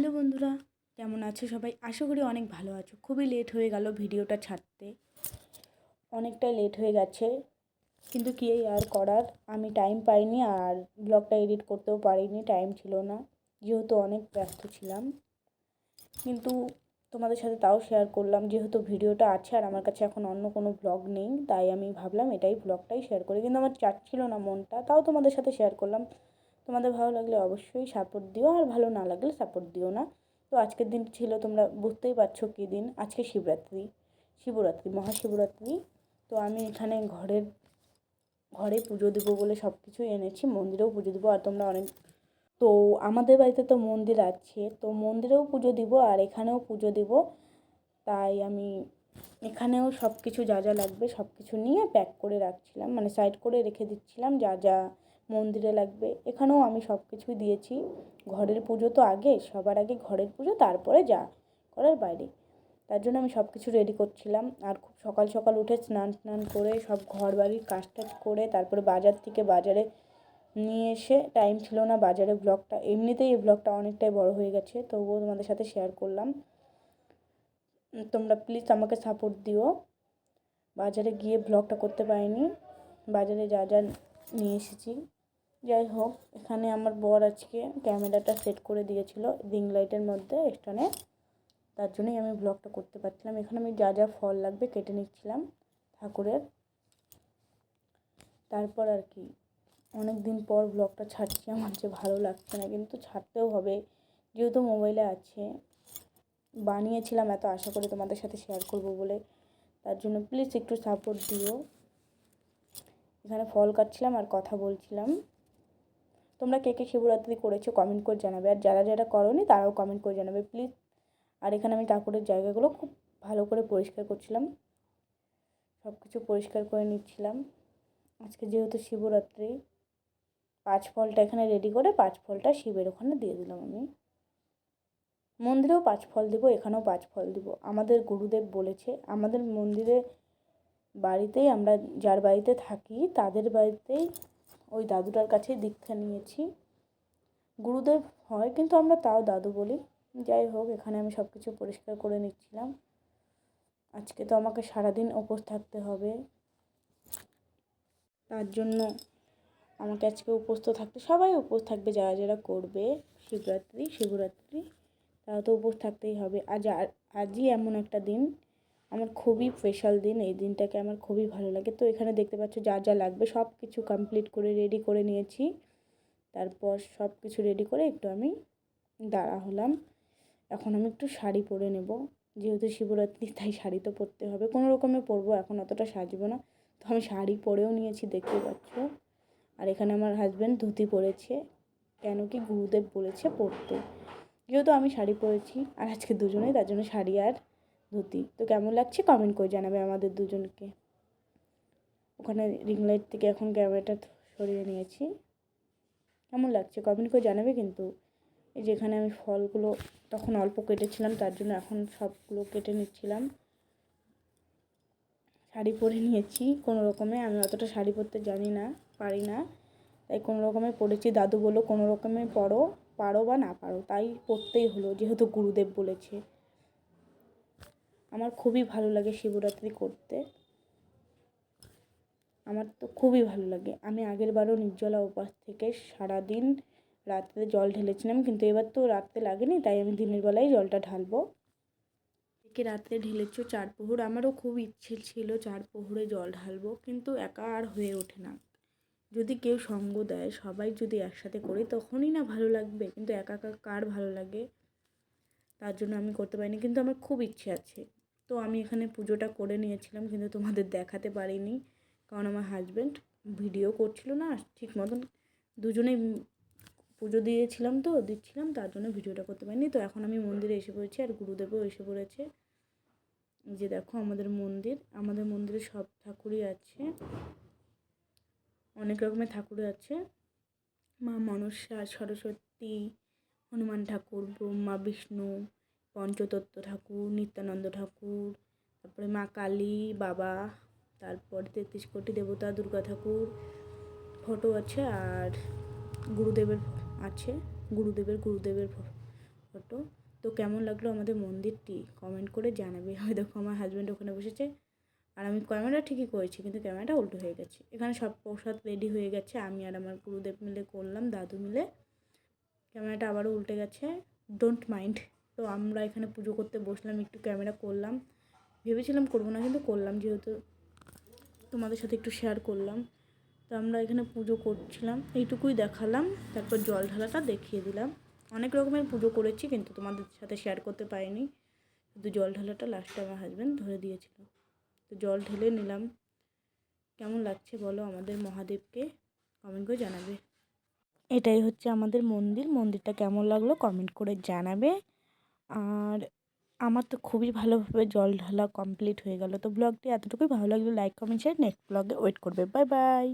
Hello বন্ধুরা, কেমন আছো সবাই? আশা করি অনেক ভালো আছো। খুবই লেট হয়ে গেল ভিডিওটা ছাড়তে। অনেকটাই লেট হয়ে গেছে, কিন্তু কী আর করার? আমি টাইম পাইনি আর ব্লগটা এডিট করতেও পারিনি টাইম ছিল না। যেহেতু অনেক ব্যস্ত ছিলাম। কিন্তু তোমাদের সাথে তাও শেয়ার করলাম, যেহেতু ভিডিওটা আছে আর আমার কাছে এখন অন্য কোনো ব্লগ নেই, তাই আমি ভাবলাম এটাই ব্লগটাই শেয়ার করি। কিন্তু আমার চাচ্ছিল না মনটা, তাও তোমাদের সাথে শেয়ার করলাম। তোমাদের ভালো লাগলে অবশ্যই সাপোর্ট দিও, আর ভালো না লাগলে সাপোর্ট দিও না। তো আজকের দিন ছিল, তোমরা বুঝতেই পারছ কী দিন? আজকে শিবরাত্রি শিবরাত্রি, মহাশিবরাত্রি। তো আমি এখানে ঘরের, ঘরে পুজো দেবো বলে সব কিছুই এনেছি, মন্দিরেও পুজো দেবো। আর তোমরা অনেক, তো আমাদের বাড়িতে তো মন্দির আছে, তো মন্দিরেও পুজো দিব আর এখানেও পুজো দিব। তাই আমি এখানেও সব কিছু যা যা লাগবে সব কিছু নিয়ে প্যাক করে রাখছিলাম মানে সাইড করে রেখে দিচ্ছিলাম যা যা মন্দিরে লাগবে। এখানেও আমি সব কিছুই দিয়েছি। ঘরের পুজো তো আগে, সবার আগে ঘরের পুজো, তারপরে যা করার বাইরে। তার জন্য আমি সব কিছু রেডি করছিলাম। আর খুব সকাল সকাল উঠে স্নান স্নান করে সব ঘর বাড়ির কাজ টাজ করে তারপরে বাজার থেকে বাজারে নিয়ে এসে টাইম ছিল না বাজারে ব্লগটা এমনিতেই এই ব্লগটা অনেকটাই বড় হয়ে গেছে, তবুও তোমাদের সাথে শেয়ার করলাম। তোমরা প্লিজ আমাকে সাপোর্ট দিও। বাজারে গিয়ে ব্লগটা করতে পারিনি। বাজারে যা যা নিয়ে এসেছি। যাই হোক, এখানে আমার বর আজকে ক্যামেরাটা সেট করে দিয়েছিল রিং লাইটের মধ্যে স্টানে। তার জন্যই আমি ব্লগটা করতে পারছিলাম। এখানে আমি যা যা ফল লাগবে কেটে নিচ্ছিলাম ঠাকুরের। তারপর আর কি অনেক দিন পর ব্লগটা ছাড়ছি। আমার যে ভালো লাগছে না, কিন্তু ছাড়তেও হবে। যেহেতু মোবাইলে আছে, বানিয়েছিলাম এত আশা করে তোমাদের সাথে শেয়ার করব বলে। তার জন্য প্লিজ একটু সাপোর্ট দিও। এখানে ফল কাটছিলাম আর কথা বলছিলাম। তোমরা কে কে শিবরাত্রি করেছ কমেন্ট করে জানাবে। আর যারা যারা করনি তারাও কমেন্ট করে জানাবে প্লিজ আর এখানে আমি ঠাকুরের জায়গাগুলো খুব ভালো করে পরিষ্কার করছিলাম। সব কিছু পরিষ্কার করে নিচ্ছিলাম। আজকে যেহেতু শিবরাত্রি পাঁচ ফলটা এখানে রেডি করে পাঁচ ফলটা শিবের ওখানে দিয়ে দিলাম আমি। মন্দিরেও পাঁচ ফল দিব, এখানেও পাঁচ ফল দিব। আমাদের গুরুদেব বলেছে, আমাদের মন্দিরে বাড়িতেই আমরা যার বাড়িতে থাকি, তাদের বাড়িতেই ওই দাদুটার কাছে দীক্ষা নিয়েছি। গুরুদেব হয়, কিন্তু আমরা তাও দাদু বলি। যাই হোক, এখানে আমি সব কিছু পরিষ্কার করে নিচ্ছিলাম। আজকে তো আমাকে সারাদিন উপোস থাকতে হবে। তার জন্য আমাকে আজকে উপোস তো থাকতে, সবাই উপোস থাকবে, যারা যারা করবে, শিবরাত্রি শিবরাত্রি, তারা তো উপোস থাকতেই হবে। আজ আজই এমন একটা দিন আমার খুবই স্পেশাল দিন, এই দিনটাকে আমার খুবই ভালো লাগে। তো এখানে দেখতে পাচ্ছ যা যা লাগবে সব কিছু কমপ্লিট করে রেডি করে নিয়েছি। তারপর সব কিছু রেডি করে একটু আমি দাঁড়া হলাম। এখন আমি একটু শাড়ি পরে নেব। যেহেতু শিবরাত্রি, তাই শাড়ি তো পরতে হবে। কোনো রকমে পরবো, এখন অতটা সাজবো না। তো আমি শাড়ি পরেও নিয়েছি, দেখতে পাচ্ছ। আর এখানে আমার হাজব্যান্ড ধুতি পরেছে, কেন কি গুরুদেব বলেছে পরতে। যেহেতু আমি শাড়ি পরেছি, আর আজকে দুজনেই, তার জন্য শাড়ি আর ধুতি। তো কেমন লাগছে? কমেন্ট করে জানাবে আমাদের দুজনকে। ওখানে রিং লাইট থেকে এখন ক্যামেরাটা সরিয়ে নিয়েছি। কেমন লাগছে? কমেন্ট করে জানাবে কিন্তু। এই যেখানে আমি ফলগুলো তখন অল্প কেটেছিলাম, তার জন্য এখন সবগুলো কেটে নিচ্ছিলাম। শাড়ি পরে নিয়েছি কোনো রকমে। আমি অতটা শাড়ি পরতে জানি না, পারি না। তাই কোনো রকমে পড়েছি দাদু বলল কোনো রকমে পড়ো পারো বা না পারো, তাই পড়তেই হলো, যেহেতু গুরুদেব বলেছে। আমার খুবই ভালো লাগে শিবরাত্রি করতে। আমার তো খুবই ভালো লাগে। আমি আগের বারও নির্জলা উপাস থেকে সারাদিন রাত্রে জল ঢেলেছিলাম, কিন্তু এবার তো রাত্রে লাগেনি, তাই আমি দিনের বেলায় জলটা ঢালবো। একে রাত্রে ঢেলেছো চার প্রহর আমারও খুব ইচ্ছে ছিল চার প্রহরে জল ঢালবো, কিন্তু একা আর হয়ে ওঠে না। যদি কেউ সঙ্গ দেয়, সবাই যদি একসাথে করি, তখনই না ভালো লাগবে, কিন্তু একা একা কার ভালো লাগে? তার জন্য আমি করতে পারিনি, কিন্তু আমার খুব ইচ্ছে আছে। তো আমি এখানে পুজোটা করে নিয়েছিলাম, কিন্তু তোমাদের দেখাতে পারিনি। কারণ আমার হাজব্যান্ড ভিডিও করছিল না ঠিক মতন দুজনেই পুজো দিয়েছিলাম তো, দিচ্ছিলাম, তার জন্য ভিডিওটা করতে পারিনি। তো এখন আমি মন্দিরে এসে পড়েছি, আর গুরুদেবও এসে পড়েছে। যে দেখো আমাদের মন্দির, আমাদের মন্দিরে সব ঠাকুরই আছে। অনেক রকমের ঠাকুর আছে। মা মনসা, সরস্বতী, হনুমান ঠাকুর, ব্রহ্মা, বিষ্ণু পঞ্চতত্ত্ব ঠাকুর, নিত্যানন্দ ঠাকুর, তারপরে মা কালী, বাবা, তারপর তেত্রিশ কোটি দেবতা, দুর্গা ঠাকুর, ফটো আছে আর গুরুদেবের আছে, গুরুদেবের গুরুদেবের ফটো। তো কেমন লাগল আমাদের মন্দিরটি? কমেন্ট করে জানাবে। ওই দেখো আমার হাজব্যান্ড ওখানে বসেছে আর আমি ক্যামেরা ঠিকই করেছি, কিন্তু ক্যামেরাটা উল্টো হয়ে গেছে। এখানে সব প্রসাদ রেডি হয়ে গেছে। আমি আর আমার গুরুদেব মিলে করলাম, দাদু মিলে। ক্যামেরাটা আবারও উল্টে গেছে। ডোন্ট মাইন্ড তো আমরা এখানে পুজো করতে বসলাম, একটু ক্যামেরা করলাম। ভেবেছিলাম করব না, কিন্তু করলাম যেহেতু তোমাদের সাথে একটু শেয়ার করলাম। তো আমরা এখানে পুজো করছিলাম, এইটুকুই দেখালাম, তারপর জল ঢালাটা দেখিয়ে দিলাম। অনেক রকমের পুজো করেছি, কিন্তু তোমাদের সাথে শেয়ার করতে পারিনি। শুধু জল ঢালাটা লাস্টে আমার হাজব্যান্ড ধরে দিয়েছিল। তো জল ঢেলে নিলাম। কেমন লাগছে বলো আমাদের মহাদেবকে? কমেন্ট করে জানাবে। এটাই হচ্ছে আমাদের মন্দির। মন্দিরটা কেমন লাগল কমেন্ট করে জানাবে। আর আমার তো খুবই ভালোভাবে জল ঢালা কমপ্লিট হয়ে গেল। তো ব্লগটি এতটুকুই। ভালো লাগলে লাইক কমেন্ট শেয়ার নেক্সট ব্লগে ওয়েট করবে। Bye bye